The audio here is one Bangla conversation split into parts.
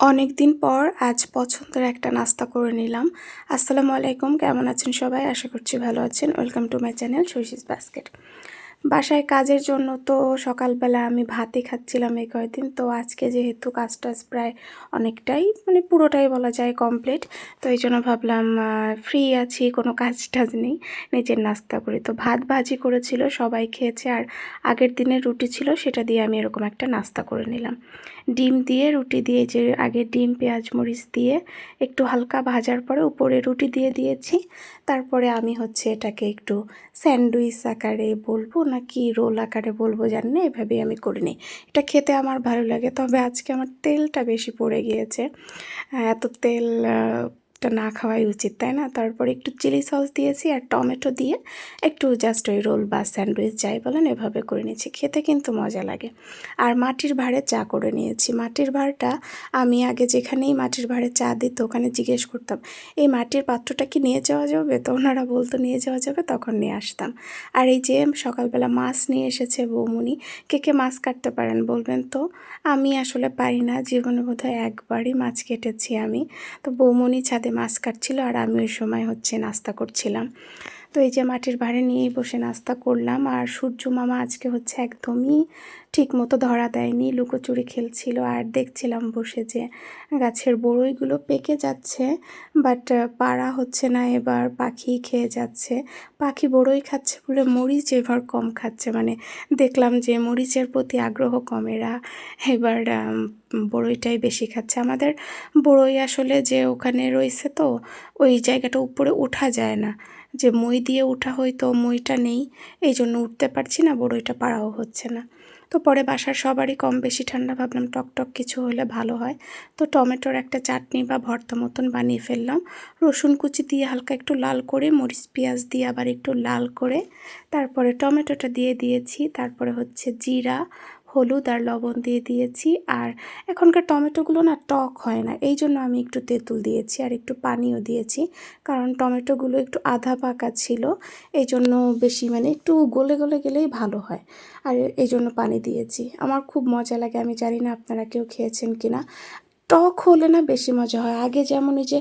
অনেক দিন পর আজ পছন্দের একটা নাস্তা করে নিলাম। আসসালামু আলাইকুম, কেমন আছেন সবাই? আশা করছি ভালো আছেন। Welcome to my channel Sushis basket বাসায় কাজের জন্য তো সকালবেলা আমি ভাতই খাচ্ছিলাম এই কয়েকদিন তো আজকে যেহেতু কাজ টাজ প্রায় অনেকটাই মানে পুরোটাই বলা যায় কমপ্লিট তো এই জন্য ভাবলাম ফ্রি আছি, কোনো কাজ টাজ নেই, নিজের নাস্তা করি। তো ভাত ভাজি করেছিল, সবাই খেয়েছে, আর আগের দিনের রুটি ছিল, সেটা দিয়ে আমি এরকম একটা নাস্তা করে নিলাম। ডিম দিয়ে রুটি দিয়ে যে আগে ডিম, পেঁয়াজ, মরিচ দিয়ে একটু হালকা ভাজার পরে উপরে রুটি দিয়ে দিয়েছি। তারপরে আমি হচ্ছে এটাকে একটু স্যান্ডউইচ আকারে বলব না কি রোল আকারে বলব জানি না, এভাবেই আমি করে নিই। এটা খেতে আমার ভালো লাগে, তবে আজকে আমার তেলটা বেশি পড়ে গিয়েছে। এত তেল টা না খাওয়াই উচিত, তাই না? তারপরে একটু চিলি সস দিয়েছি আর টমেটো দিয়ে একটু জাস্ট ওই রোল বা স্যান্ডউইচ যাই বলেন এভাবে করে নিয়েছি, খেতে কিন্তু মজা লাগে। আর মাটির ভাঁড়ে চা করে নিয়েছি। মাটির ভাঁড়টা আমি আগে যেখানেই মাটির ভাঁড়ে চা দিত ওখানে জিজ্ঞেস করতাম, এই মাটির পাত্রটা কি নিয়ে যাওয়া যাবে? তো ওনারা বলতো, নিয়ে যাওয়া যাবে? তখন নিয়ে আসতাম। আর এই যে সকালবেলা মাছ নিয়ে এসেছে বৌমুনি, কে কে মাছ কাটতে পারেন বলবেন তো? আমি আসলে পারি না, জীবনে বোধহয় একবারই মাছ কেটেছি আমি। তো বৌমনি ছাদে মাছ কাটছিল আর আমি ওই সময় হচ্ছে নাস্তা করছিলাম। তো এই যে মাটির ভাড়ে নিয়েই বসে নাস্তা করলাম আর সূর্য মামা আজকে হচ্ছে একদমই ঠিক মতো ধরা দেয়নি, লুকোচুরি খেলছিল আর দেখছিলাম বসে যে গাছের বড়ইগুলো পেকে যাচ্ছে বাট পাড়া হচ্ছে না এবার, পাখি খেয়ে যাচ্ছে। পাখি বড়ই খাচ্ছে বলে মরিচ এবার কম খাচ্ছে মানে দেখলাম যে মরিচের প্রতি আগ্রহ কমেরা। এবার বড়ইটাই বেশি খাচ্ছে। আমাদের বড়ই আসলে যে ওখানে রয়েছে তো, ওই জায়গাটা উপরে ওঠা যায় না। যে মই দিয়ে ওঠা হয়তো মইটা নেই এই জন্য উঠতে পারছি না, বড়ইটা পাড়াও হচ্ছে না। তো পরে বাসার সবারই কম বেশি ঠান্ডা, ভাবলাম টক টক কিছু হলে ভালো হয়। তো টমেটোর একটা চাটনি বা ভর্তা মতন বানিয়ে ফেললাম। রসুন কুচি দিয়ে হালকা একটু লাল করে, মরিচ পেঁয়াজ দিয়ে আবার একটু লাল করে, তারপরে টমেটোটা দিয়ে দিয়েছি। তারপরে হচ্ছে জিরা হলুদ আর লবণ দিয়ে দিয়েছি। আর এখনকার টমেটোগুলো না টক হয় না। এই জন্য আমি একটু তেঁতুল দিয়েছি আর একটু পানিও দিয়েছি। কারণ টমেটোগুলো একটু আধা পাকা ছিল। এই জন্য বেশি মানে একটু গলে গলে গেলেই ভালো হয়। আর এই জন্য পানি দিয়েছি। আমার খুব মজা লাগে। আমি জানি না আপনারা কেউ খেয়েছেন কি না টক হলে না বেশি মজা হয়। আগে যেমন এই যে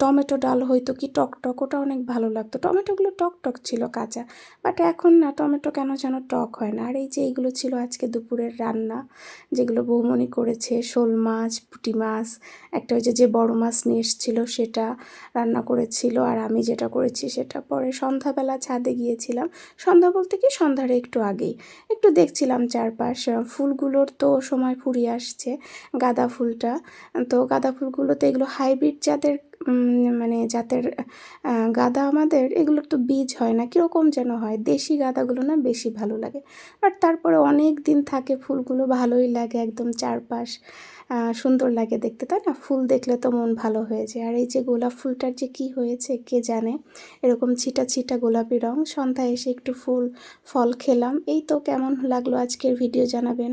টমেটো ডাল হয়তো কি টক টক, ওটা অনেক ভালো লাগতো। টমেটোগুলো টক টক ছিল কাঁচা বাট এখন না, টমেটো কেন যেন টক হয় না। আর এই যে এইগুলো ছিল আজকে দুপুরের রান্না, যেগুলো বৌমনি করেছে, শোল মাছ, পুঁটি মাছ, একটা ওই যে বড়ো মাছ নিয়ে এসেছিল সেটা রান্না করেছিল, আর আমি যেটা করেছি সেটা পরে সন্ধ্যাবেলা ছাদে গিয়েছিলাম। সন্ধ্যা বলতে কি, সন্ধ্যার একটু আগেই। একটু দেখছিলাম চারপাশ ফুলগুলোর তো সময় ফুরিয়ে আসছে, গাঁদা ফুলটা। তো গাঁদা ফুলগুলোতে এগুলো হাইব্রিড জাতের মানে জাতের গাঁদা আমাদের এগুলোর তো বীজ হয় না। কীরকম যেন হয়? দেশি গাঁদাগুলো না বেশি ভালো লাগে। বাট তারপরে অনেক দিন থাকে, ফুলগুলো ভালোই লাগে একদম চারপাশ সুন্দর লাগে দেখতে, তাই না? ফুল দেখলে তো মন ভালো হয়ে যায়। আর এই যে গোলাপ ফুলটার যে কি হয়েছে, কে জানে? এরকম ছিটা ছিটা গোলাপি রং, সন্ধ্যায় এসে একটু ফুল, ফল খেলাম। এই তো কেমন লাগল আজকের ভিডিও জানাবেন।